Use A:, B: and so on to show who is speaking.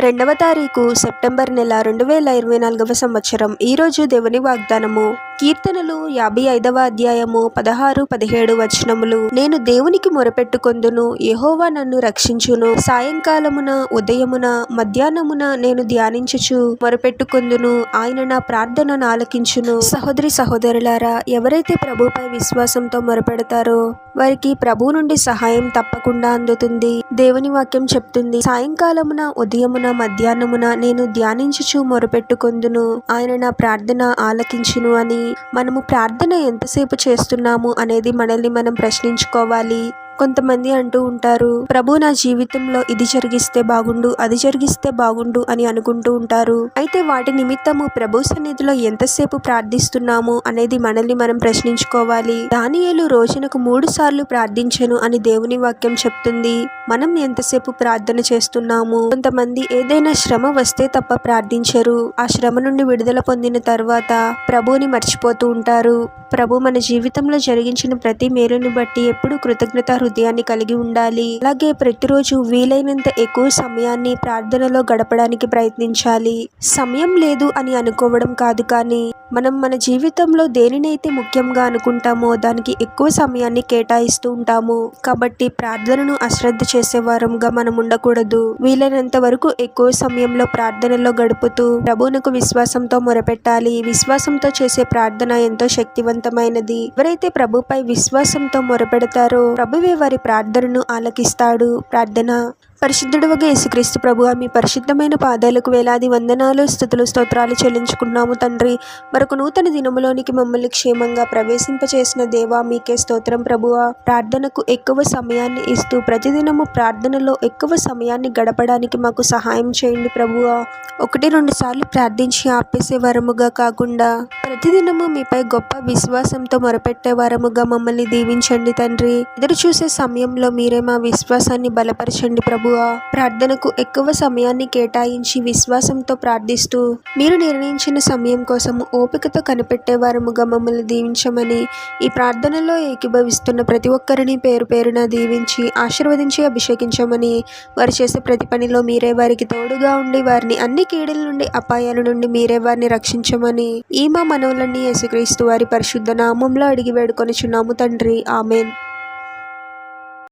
A: రెండవ తారీఖు సెప్టెంబర్ నెల రెండు వేల ఇరవై నాలుగవ సంవత్సరం. ఈరోజు దేవుని వాగ్దానము. కీర్తనలు యాభై ఐదవ అధ్యాయము పదహారు పదిహేడు వచనములు. నేను దేవునికి మొరపెట్టుకొందును యహోవా నన్ను రక్షించును. సాయంకాలమున ఉదయమున మధ్యాహ్నమున నేను ధ్యానించుచు మొరపెట్టుకొందును ఆయన నా ప్రార్థనను ఆలకించును సహోదరి సహోదరులారా ఎవరైతే ప్రభుపై విశ్వాసంతో మొరపెడతారో వారికి ప్రభు నుండి సహాయం తప్పకుండా అందుతుంది. దేవుని వాక్యం చెప్తుంది సాయంకాలమున ఉదయమున మధ్యాహ్నమున నేను ధ్యానించుచు మొరపెట్టుకొందును ఆయన నా ప్రార్థన ఆలకించును అని. మనము ప్రార్థన ఎంతసేపు చేస్తున్నాము అనేది మనల్ని మనం ప్రశ్నించుకోవాలి. కొంతమంది అంటూ ఉంటారు ప్రభు నా జీవితంలో ఇది జరిగిస్తే బాగుండు అది జరిగిస్తే బాగుండు అని అనుకుంటూ ఉంటారు. అయితే వాటి నిమిత్తము ప్రభు సన్నిధిలో ఎంతసేపు ప్రార్థిస్తున్నాము అనేది మనల్ని మనం ప్రశ్నించుకోవాలి. దానియేలు రోజునకు మూడు సార్లు ప్రార్థించను అని దేవుని వాక్యం చెప్తుంది. మనం ఎంతసేపు ప్రార్థన చేస్తున్నాము? కొంతమంది ఏదైనా శ్రమ వస్తే తప్ప ప్రార్థించరు. ఆ శ్రమ నుండి విడుదల పొందిన తర్వాత ప్రభువుని మర్చిపోతూ ఉంటారు. ప్రభు మన జీవితంలో జరిగించిన ప్రతి మేలుని బట్టి ఎప్పుడు కృతజ్ఞత హృదయాన్ని కలిగి ఉండాలి. అలాగే ప్రతిరోజు వీలైనంత ఎక్కువ సమయాన్ని ప్రార్థనలో గడపడానికి ప్రయత్నించాలి. సమయం లేదు అని అనుకోవడం కాదు కానీ మనం మన జీవితంలో దేనినైతే ముఖ్యంగా అనుకుంటామో దానికి ఎక్కువ సమయాన్ని కేటాయిస్తూ ఉంటాము. కాబట్టి ప్రార్థనను అశ్రద్ధ చేసేవారంగా మనం ఉండకూడదు. వీలైనంత వరకు ఎక్కువ సమయంలో ప్రార్థనలో గడుపుతూ ప్రభువునకు విశ్వాసంతో మొరపెట్టాలి. విశ్వాసంతో చేసే ప్రార్థన ఎంతో శక్తివంతమైనది. ఎవరైతే ప్రభుపై విశ్వాసంతో మొరపెడతారో ప్రభువే వారి ప్రార్థనను ఆలకిస్తాడు. ప్రార్థన పరిశుద్ధుడువగా యేసుక్రీస్తు ప్రభువ మీ పరిశుద్ధమైన పాదాలకు వేలాది వందనాలు స్థుతులు స్తోత్రాలు చెల్లించుకున్నాము తండ్రి. మరొక నూతన దినములోనికి మమ్మల్ని క్షేమంగా ప్రవేశింపచేసిన దేవా మీకే స్తోత్రం ప్రభువా ప్రార్థనకు ఎక్కువ సమయాన్ని ఇస్తూ ప్రతిదినము ప్రార్థనలో ఎక్కువ సమయాన్ని గడపడానికి మాకు సహాయం చేయండి ప్రభువా ఒకటి రెండు సార్లు ప్రార్థించి ఆపేసే వరముగా కాకుండా ప్రతిదినము మీపై గొప్ప విశ్వాసంతో మొరపెట్టే వరముగా మమ్మల్ని దీవించండి తండ్రి. ఎదురు చూసే సమయంలో మీరే మా విశ్వాసాన్ని బలపరచండి ప్రభువా ప్రార్థనకు ఎక్కువ సమయాన్ని కేటాయించి విశ్వాసంతో ప్రార్థిస్తూ మీరు నిర్ణయించిన సమయం కోసం ఓపికతో కనిపెట్టేవారముగా మమ్మల్ని దీవించమని ఈ ప్రార్థనలో ఏకీభవిస్తున్న ప్రతి ఒక్కరిని పేరు పేరున దీవించి ఆశీర్వదించి అభిషేకించమని వారు చేసే ప్రతి పనిలో మీరే వారికి తోడుగా ఉండి వారిని అన్ని కీడుల నుండి అపాయాల నుండి మీరే వారిని రక్షించమని ఈ మా మనవులన్నీ యేసుక్రీస్తు వారి పరిశుద్ధ నామంలో అడిగి వేడుకొని చున్నాము తండ్రి. ఆమెన్.